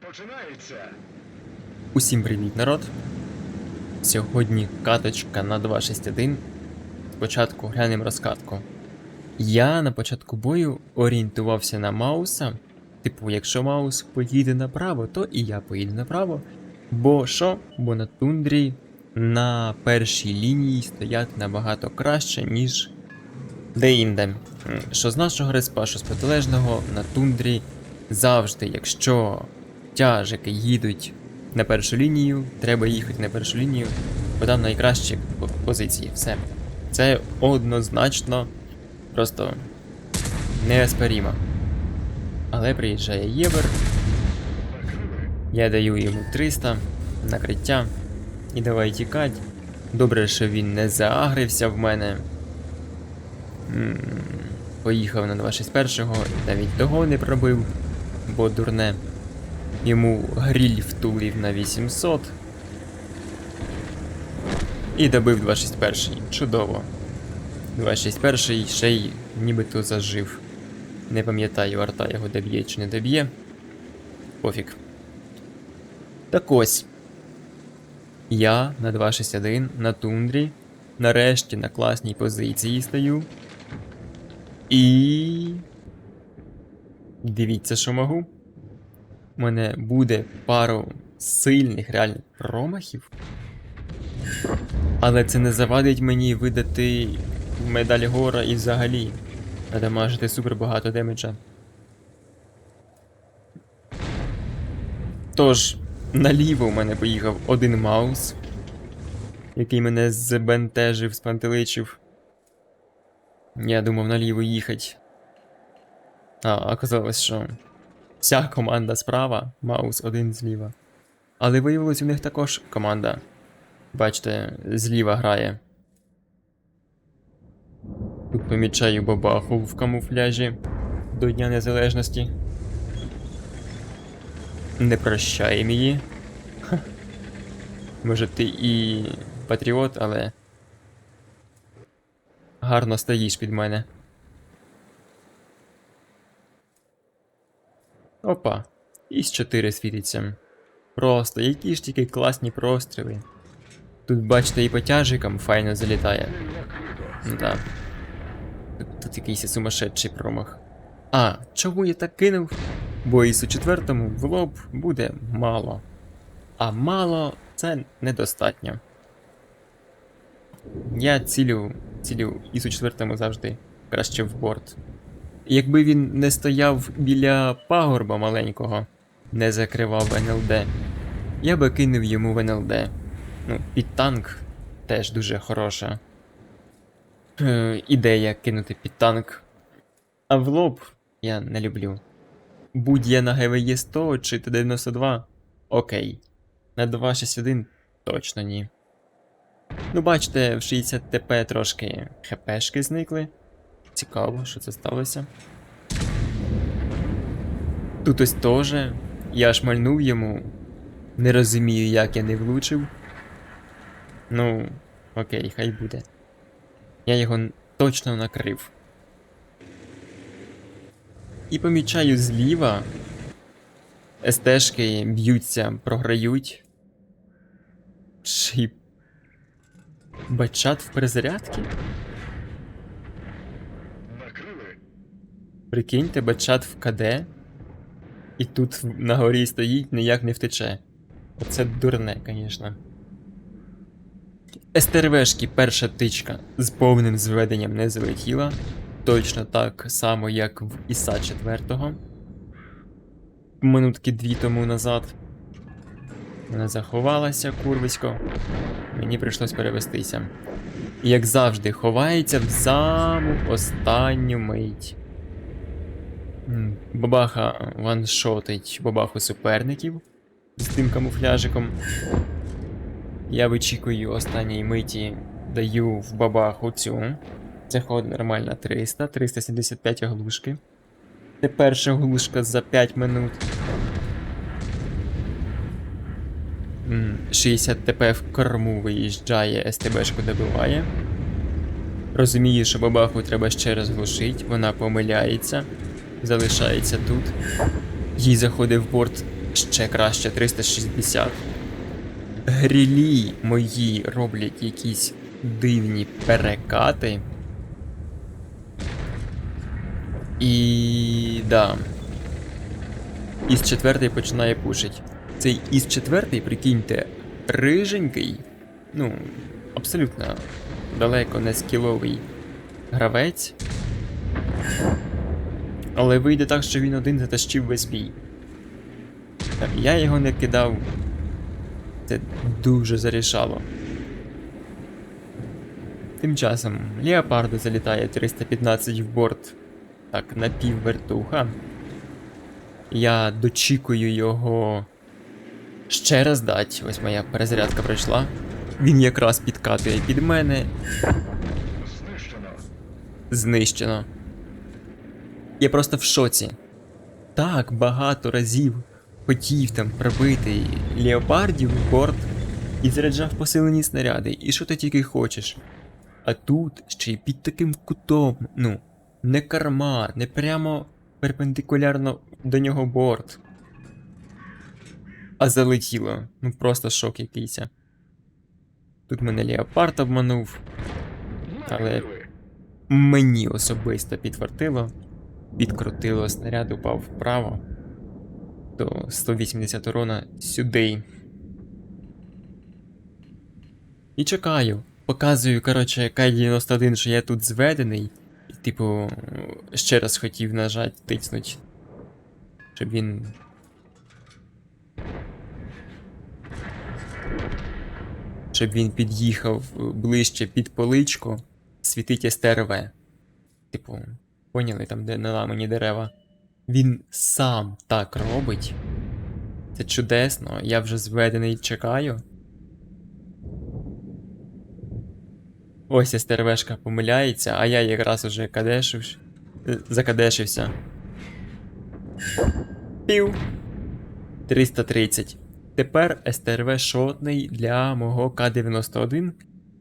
починається. Усім привіт, народ! Сьогодні каточка на 2.6.1. Спочатку глянемо розкатку. Я на початку бою орієнтувався на Мауса. Типу, якщо Маус поїде направо, то і я поїду направо. Бо що? Бо на тундрі на першій лінії стоять набагато краще, ніж де-інде. Що з нашого респа, що з протилежного на тундрі завжди, якщо тяжики їдуть на першу лінію, треба їхати на першу лінію, бо там найкращі позиції. Все. Це однозначно просто неоспоримо. Але приїжджає Єбер, я даю йому 300 накриття і давай тікать. Добре, що він не заагрився в мене. М, Поїхав на 261-го, навіть того не пробив, бо дурне. Йому гріль втулив на 800. І добив 261. Чудово. 261 ще й нібито зажив. Не пам'ятаю, арта його доб'є чи не доб'є. Пофіг. Так ось. Я на 261 на тундрі. Нарешті на класній позиції стою. І. Дивіться, що можу. У мене буде пару сильних реальних промахів. Але це не завадить мені видати медаль гора і взагалі надамажити супер багато демеджа. Тож, наліво у мене поїхав один маус, який мене збентежив, спантеличив. Я думав наліво їхати. А, оказалось, що вся команда справа, Маус один зліва. Але виявилось, у них також команда. Бачите, зліва грає. Тут помічаю бабаху в камуфляжі до Дня Незалежності. Не прощаємо її. Ха. Може, ти і патріот, але. Гарно стоїш під мене. Опа, із 4 світиться. Просто, які ж тільки класні простріли. Тут, бачите, і по тяжикам файно залітає. Ну так. Тут, тут якийсь сумасшедший промах. А, чому я так кинув? Бо із у четвертому в лоб буде мало. А мало це недостатньо. Я цілю, цілю із у четвертому завжди краще в борт. Якби він не стояв біля пагорба маленького, не закривав НЛД, я би кинув йому в НЛД. Ну, під танк теж дуже хороша. Е, ідея кинути під танк. А в лоб я не люблю. Будь я на ГВЄ 100 чи Т-92, окей. На 261 точно ні. Ну, бачите, в 60 ТП трошки ХПшки зникли. Цікаво, що це сталося. Тут ось теж. Я шмальнув йому. Не розумію, як я не влучив. Ну, окей, хай буде. Я його точно накрив. І помічаю зліва. СТшки б'ються, програють. Чи. Бачат в перезарядці? Прикиньте, бачат в КД. І тут на горі стоїть, ніяк не втече. Оце дурне, звісно. СТРВшки перша тичка з повним зведенням не залетіла. Точно так само, як в Іса 4. Минутки дві тому назад. Вона заховалася, курвисько. Мені прийшлось перевестися. І як завжди, ховається в саму останню мить. Бабаха ваншотить бабаху суперників з тим камуфляжиком. Я вичікую останньої миті, даю в бабаху цю. Це ход нормальна 300, 375 оглушки. Це перша оглушка за 5 минут. 60 ТП в корму виїжджає, СТБшку добиває. Розумію, що бабаху треба ще раз глушить, вона помиляється, залишається тут. Їй заходить в борт ще краще 360. Грілі мої роблять якісь дивні перекати. І. да. Із четвертий починає пушить. Цей із четвертий, прикиньте, риженький, ну, абсолютно далеко не скіловий гравець. Але вийде так, що він один затащив весь бій. Я його не кидав. Це дуже зарішало. Тим часом Леопарду залітає 315 в борт. Так, напіввертуха. Я дочікую його ще раз дать. Ось моя перезарядка пройшла. Він якраз підкатує під мене. Знищено. Знищено. Я просто в шоці. Так багато разів хотів там пробити леопардів борт і заряджав посилені снаряди, і що ти тільки хочеш. А тут ще й під таким кутом, ну, не карма, не прямо перпендикулярно до нього борт. А залетіло. Ну просто шок якийсь. Тут мене леопард обманув. Але- Мені особисто підфартило, відкрутило снаряд, упав вправо. До 180 урона сюди. І чекаю. Показую, коротше, К-91, що я тут зведений. І, типу, ще раз хотів нажати, тицнуть. Щоб він. Щоб він під'їхав ближче під поличку світить СТРВ. Типу, поняли там, де наламані дерева. Він сам так робить. Це чудесно, я вже зведений чекаю. Ось СТРВшка помиляється, а я якраз уже кадешив, е, закадешився. Пів. 330. Тепер СТРВ шотний для мого К-91,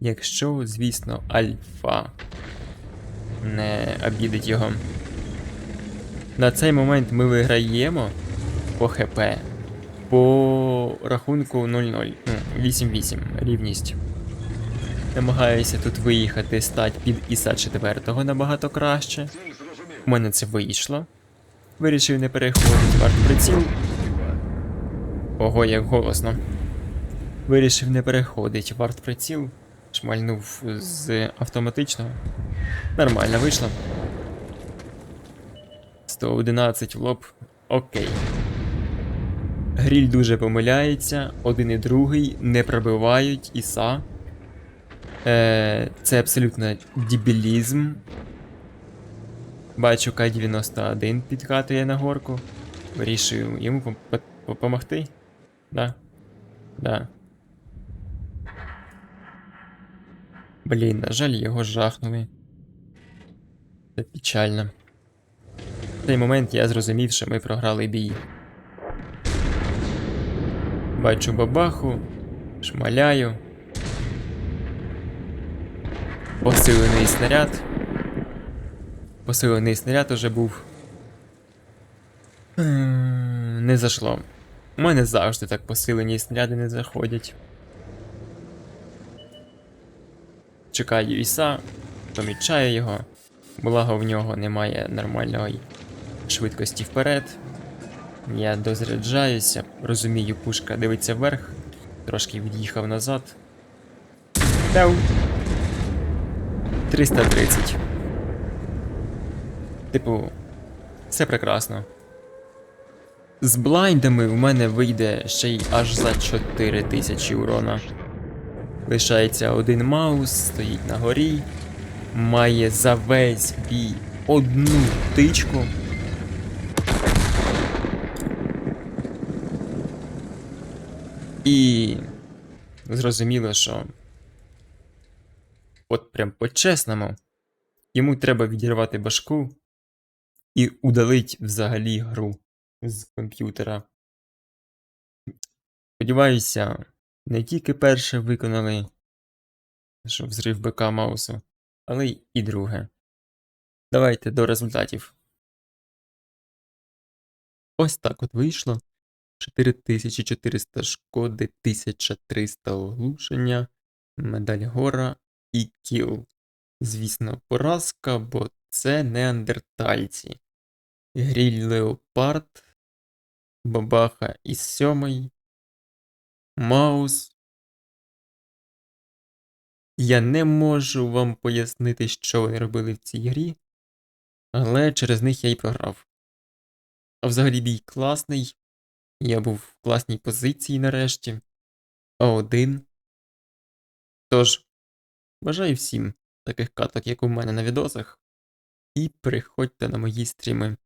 якщо, звісно, альфа не обідить його. На цей момент ми виграємо по ХП по рахунку 0-0. Ну, 8-8 рівність. Намагаюся тут виїхати стать під Іса 4 набагато краще. У мене це вийшло. Вирішив не переходити варт приціл. Ого, як голосно. Вирішив не переходити варт приціл. Шмальнув з автоматичного. Нормально вийшло. 111 в лоб. Окей. Гріль дуже помиляється, один і другий не пробивають Іса. Е, це абсолютно дебілізм. Бачу К-91 підкатує на горку. Вирішую йому допомогти. Да. Да. Блін, на жаль, його жахнули. Це печально. В цей момент я зрозумів, що ми програли бій. Бачу бабаху, шмаляю. Посилений снаряд. Посилений снаряд уже був. Ем, Не зашло. У мене завжди так посилені снаряди не заходять. Чекаю Іса, помічаю його. Благо в нього немає нормальної швидкості вперед. Я дозаряджаюся, розумію, пушка дивиться вверх, трошки від'їхав назад. Дав. 330. Типу, все прекрасно. З блайндами в мене вийде ще й аж за 4000 урона. Лишається один маус, стоїть на горі, має за весь бій одну тичку. І зрозуміло, що от прям по-чесному, йому треба відірвати башку і удалить взагалі гру з комп'ютера. Сподіваюся, не тільки перше виконали, що взрив БК маусу, але й і друге. Давайте до результатів. Ось так от вийшло, 4400 шкоди, 1300 оглушення, медаль гора і кіл. Звісно, поразка, бо це неандертальці. Гріль Леопард, Бабаха із сьомий, Маус. Я не можу вам пояснити, що вони робили в цій грі, але через них я й програв. А взагалі бій класний. Я був в класній позиції нарешті. А1. Тож, бажаю всім таких каток, як у мене на відосах. І приходьте на мої стріми.